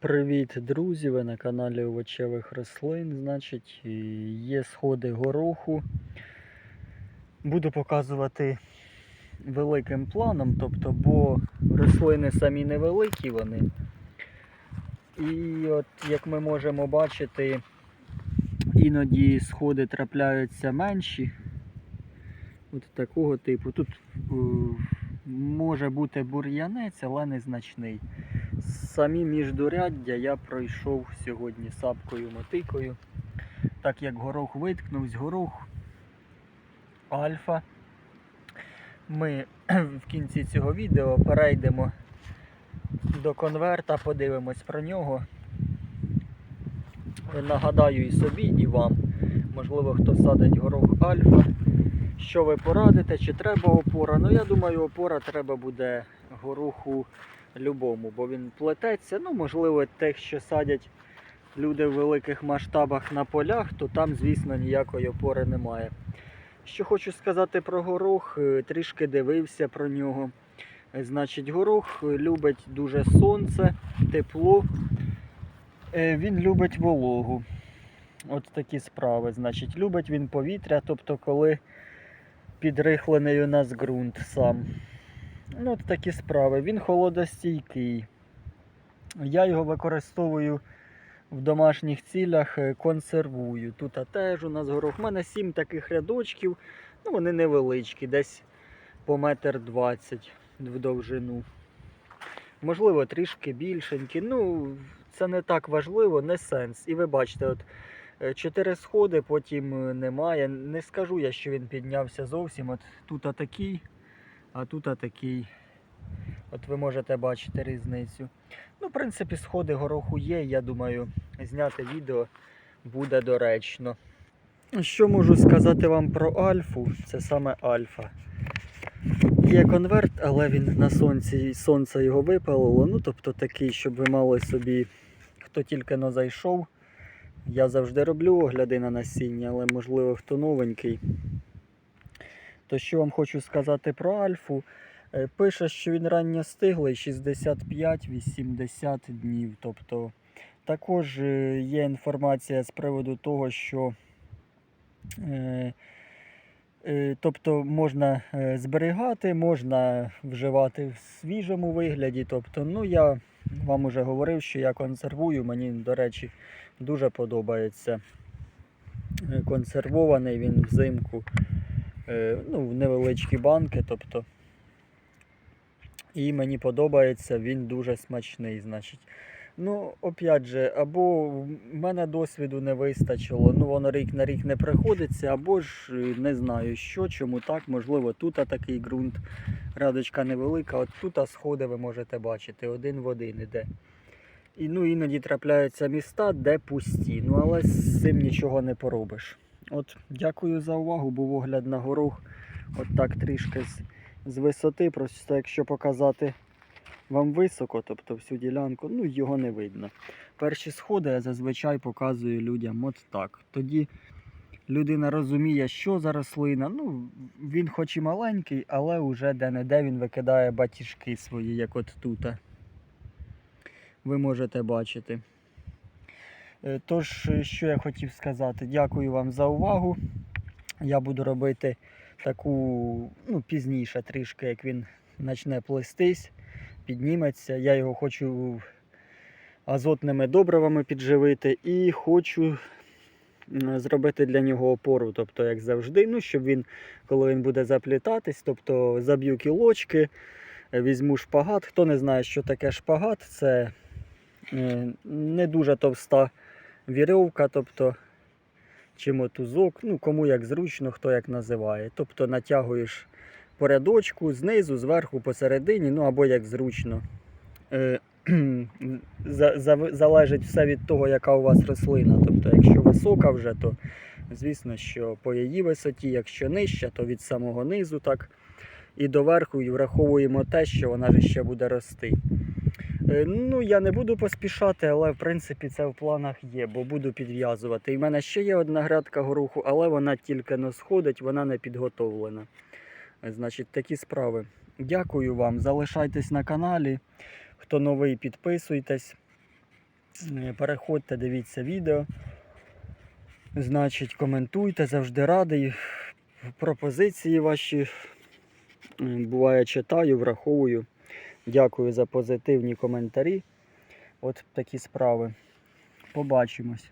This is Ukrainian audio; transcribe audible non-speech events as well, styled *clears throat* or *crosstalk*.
Привіт, друзі! Ви на каналі овочевих рослин. Значить, є сходи гороху. Буду показувати великим планом, тобто, бо рослини самі невеликі вони. І от як ми можемо бачити, іноді сходи трапляються менші. От такого типу. Тут е, може бути бур'янець, але незначний. Самі міждуряддя я пройшов сьогодні сапкою мотикою. Так як горох виткнувся, горох альфа. Ми в кінці цього відео перейдемо до конверта, подивимось про нього. Нагадаю і собі, і вам. Можливо, хто садить горох альфа. Що ви порадите, чи треба опора? Ну, я думаю, опора треба буде гороху любому, бо він плететься. Ну, можливо, тих, що садять люди в великих масштабах на полях, то там, звісно, ніякої опори немає. Що хочу сказати про горох, е, трішки дивився про нього. Е, Значить, горох любить дуже сонце, тепло. Е, Він любить вологу. От такі справи. Значить, любить він повітря, тобто, коли підрихлений у нас ґрунт сам. Ну, от такі справи. Він холодостійкий. Я його використовую в домашніх цілях, е, консервую. Тут теж у нас горох. У мене сім таких рядочків. Ну, вони невеличкі, десь по метр двадцять в довжину. Можливо, трішки більшенькі. Ну, це не так важливо, не сенс. І ви бачите, от е, чотири сходи, потім е, немає. Не скажу я, що він піднявся зовсім. От тут такий, а тут такий. От ви можете бачити різницю. Ну, в принципі, сходи гороху є. Я думаю, зняти відео буде доречно. Що можу сказати вам про альфу? Це саме альфа. Є конверт, але він на сонці, сонце його випалило. Ну, тобто такий, щоб ви мали собі, хто тільки не зайшов. Я завжди роблю огляди на насіння, але можливо хто новенький. То що вам хочу сказати про альфу? Е, Пише, що він ранньо стиглий 65-80 днів. Тобто також е, є інформація з приводу того, що е, тобто можна зберігати, можна вживати в свіжому вигляді. Тобто, ну я вам уже говорив, що я консервую. Мені, до речі, дуже подобається консервований він взимку. Е, Ну, невеличкі банки. тобто і мені подобається, він дуже смачний. значить. Ну, опять же, або в мене досвіду не вистачило, ну воно рік на рік не приходиться, або ж е, не знаю що, чому так, можливо, тут такий ґрунт, радочка невелика, от тут сходи ви можете бачити, один в один іде. І ну, іноді трапляються міста, де пусті. Ну, але з цим нічого не поробиш. От, дякую за увагу, був огляд на горох. От так трішки з, з висоти, просто якщо показати вам високо, тобто всю ділянку, ну його не видно. Перші сходи я зазвичай показую людям от так. Тоді людина розуміє, що за рослина. Ну, він хоч і маленький, але вже де-не-де він викидає батіжки свої, як от тут. Ви можете бачити. Е, Тож, е, що я хотів сказати, дякую вам за увагу. Я буду робити таку ну, пізніше трішки, як він почне плестись, підніметься. Я його хочу азотними добривами підживити і хочу зробити для нього опору, тобто, як завжди, ну, щоб він, коли він буде заплітатись, тобто заб'ю кілочки, візьму шпагат. Хто не знає, що таке шпагат, це е, не дуже товста вірьовка, тобто чи мотузок, ну кому як зручно, хто як називає. Тобто натягуєш по рядочку, знизу, зверху, посередині, ну або як зручно. Е, *clears throat* за- за- залежить все від того, яка у вас рослина. Тобто, якщо висока вже, то звісно, що по її висоті, якщо нижча, то від самого низу так. І доверху і враховуємо те, що вона ж ще буде рости. Е, Ну, я не буду поспішати, але в принципі це в планах є, бо буду підв'язувати. І в мене ще є одна грядка гороху, але вона тільки не сходить, вона не підготовлена. Е, Значить, такі справи. Дякую вам. Залишайтесь на каналі. Хто новий, підписуйтесь. Е, Переходьте, дивіться відео. Значить, коментуйте, завжди радий. Пропозиції ваші буває читаю, враховую. Дякую за позитивні коментарі. От такі справи. Побачимось.